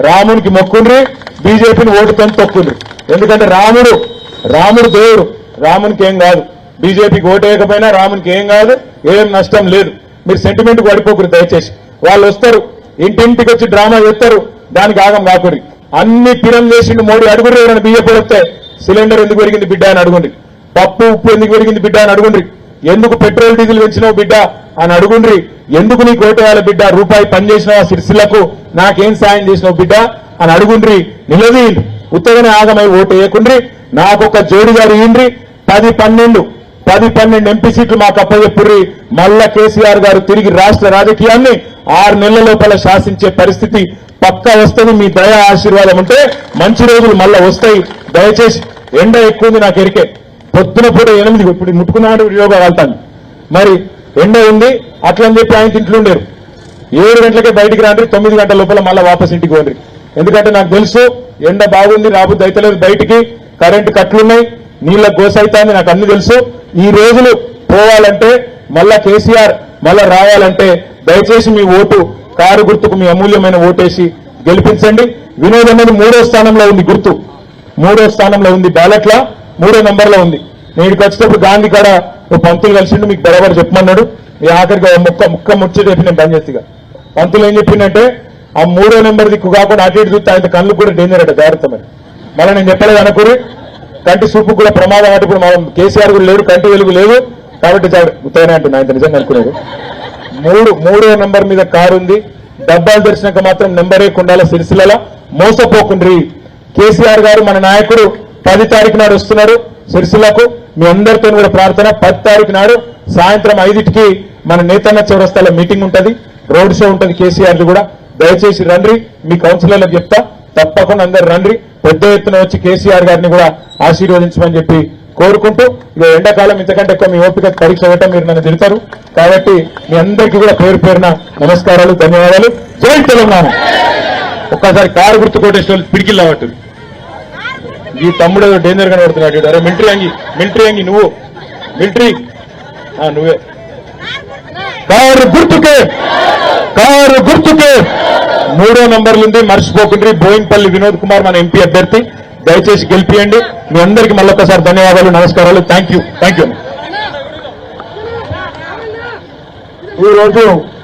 రామునికి మొక్కుండ్రి బీజేపీని ఓటుతో తొక్కుండ్రి. ఎందుకంటే రాముడు రాముడు దేవుడు. రామునికి ఏం కాదు. బీజేపీకి ఓటేయకపోయినా రామునికి ఏం కాదు ఏం నష్టం లేదు. మీరు సెంటిమెంట్ పడిపోకూడదు దయచేసి. వాళ్ళు వస్తారు ఇంటింటికి వచ్చి డ్రామా చేస్తారు దానికి ఆగం కాకూడదు అన్ని పిరం చేసిండు మోడీ అడుగురు ఎవరైనా బీజేపీ వస్తే సిలిండర్ ఎందుకు పెరిగింది బిడ్డ? అని అడుగుండ్రి. పప్పు ఉప్పు ఎందుకు పెరిగింది బిడ్డ? అని అడుగుండ్రి. ఎందుకు పెట్రోల్ డీజిల్ పెంచినావు బిడ్డ? అని అడుగుండ్రి. ఎందుకు నీ ఓటు బిడ్డ రూపాయి పని చేసినావా సిరిసిల్లకు నాకేం సాయం చేసినావు బిడ్డ? అని అడుగుండ్రి. నిలదీయండి. ఉత్తగనే ఆగమై ఓటు వేయకుండ్రి. నాకొక జోడి గారు ఇండ్రి పది పన్నెండు పది పన్నెండు ఎంపీ సీట్లు మాకు అప్పచెప్పుర్రి మళ్ళా కేసీఆర్ గారు తిరిగి రాష్ట్ర రాజకీయాన్ని ఆరు నెలల లోపల శాసించే పరిస్థితి పక్క వస్తుంది. మీ దయ ఆశీర్వాదం ఉంటే మంచి రోజులు మళ్ళా వస్తాయి. దయచేసి ఎండ ఎక్కువ ఉంది నాకు ఎరికే. పొద్దున పూట ఎనిమిది ఇప్పుడు ముట్టుకున్నాడు యోగా వెళ్తాను మరి ఎండ ఉంది అట్లని చెప్పి ఆయన ఇంట్లో ఉండేరు. ఏడు గంటలకే బయటికి రాండి తొమ్మిది గంటల లోపల మళ్ళీ వాపస్ ఇంటికి పోండి ఎందుకంటే నాకు తెలుసు ఎండ బాగుంది రాబుద్ది అయితలేదు బయటికి కరెంటు కట్లున్నాయి నీళ్ళ గోసైతాంది నాకు అన్ని తెలుసు. ఈ రోజులు పోవాలంటే మళ్ళా కేసీఆర్ మళ్ళా రావాలంటే దయచేసి మీ ఓటు కారు గుర్తుకు మీ అమూల్యమైన ఓటేసి గెలిపించండి. వినోద్ అనేది మూడో స్థానంలో ఉంది గుర్తు. మూడో స్థానంలో ఉంది బ్యాలెట్ల మూడో నంబర్లో ఉంది. నేను ఇక్కడికి వచ్చేటప్పుడు గాంధీ కాడ ఓ పంతులు కలిసిండు మీకు బరాబర్ చెప్పమన్నాడు. ఈ ఆఖరికి ఓ ముక్క ముక్క ముచ్చట చెప్పి నేను బంద్ పంతులు ఏం చెప్పిందంటే ఆ మూడో నెంబర్ దిక్కు కాకుండా అటు ఇటు చూస్తే ఆయన కళ్ళు కూడా డేంజర్ అట జాగ్రత్త మరి. మళ్ళీ నేను చెప్పలేదు అనుకుని కంటి చూపు కూడా ప్రమాదం అంటే ఇప్పుడు మనం కేసీఆర్ కూడా లేడు కంటి వెలుగు లేదు కాబట్టి జాగ్రత్త ఉత్తగానే అంటున్నా ఆయన నిజంగా అనుకునేది మూడు మూడో నెంబర్ మీద కారు ఉంది. డబ్బాలు తెరిచినాక మాత్రం నెంబరే కుండాల సిరిసిల్ల మోసపోకుండ్రి. కేసీఆర్ గారు మన నాయకుడు పది తారీఖు నాడు వస్తున్నారు. సిరిసిల్లకు మీ అందరితో కూడా ప్రార్థన. పది తారీఖు నాడు సాయంత్రం ఐదింటికి మన నేతన్న చౌరస్తాల మీటింగ్ ఉంటుంది. రోడ్ షో ఉంటుంది కేసీఆర్ కూడా. దయచేసి రండి మీ కౌన్సిలర్లకు చెప్తా. తప్పకుండా అందరు రండి. పెద్ద ఎత్తున వచ్చి కేసీఆర్ గారిని కూడా ఆశీర్వదించమని చెప్పి కోరుకుంటూ ఇక ఎండాకాలం ఇంతకంటే ఎక్కువ మీ ఓపిక పరీక్ష ఇవ్వటం మీరు నన్ను తిడతారు. కాబట్టి మీ అందరికీ కూడా పేరు పేరున నమస్కారాలు ధన్యవాదాలు. జై తెలంగాణ. ఒక్కసారి కారు గుర్తు కోటేశ్వరులు వాళ్ళు పిడికిల్ ఈ తమ్ముడు డేంజర్గా పడుతున్నాడు అరే మిలిటరీ అంగి మిలిటరీ అంగి నువ్వు. మిలిటరీ ఆ, నువ్వే. కారు గుర్తుకే. కారు గుర్తుకే. మూడో నంబర్లు ఉంది మర్చిపోకుండ్రి. బోయిన్పల్లి వినోద్ కుమార్ మన ఎంపీ అభ్యర్థి. దయచేసి గెలిపియండి. మీ అందరికీ మళ్ళొకసారి ధన్యవాదాలు నమస్కారాలు. థ్యాంక్ యూ థ్యాంక్ యూ ఈ రోజు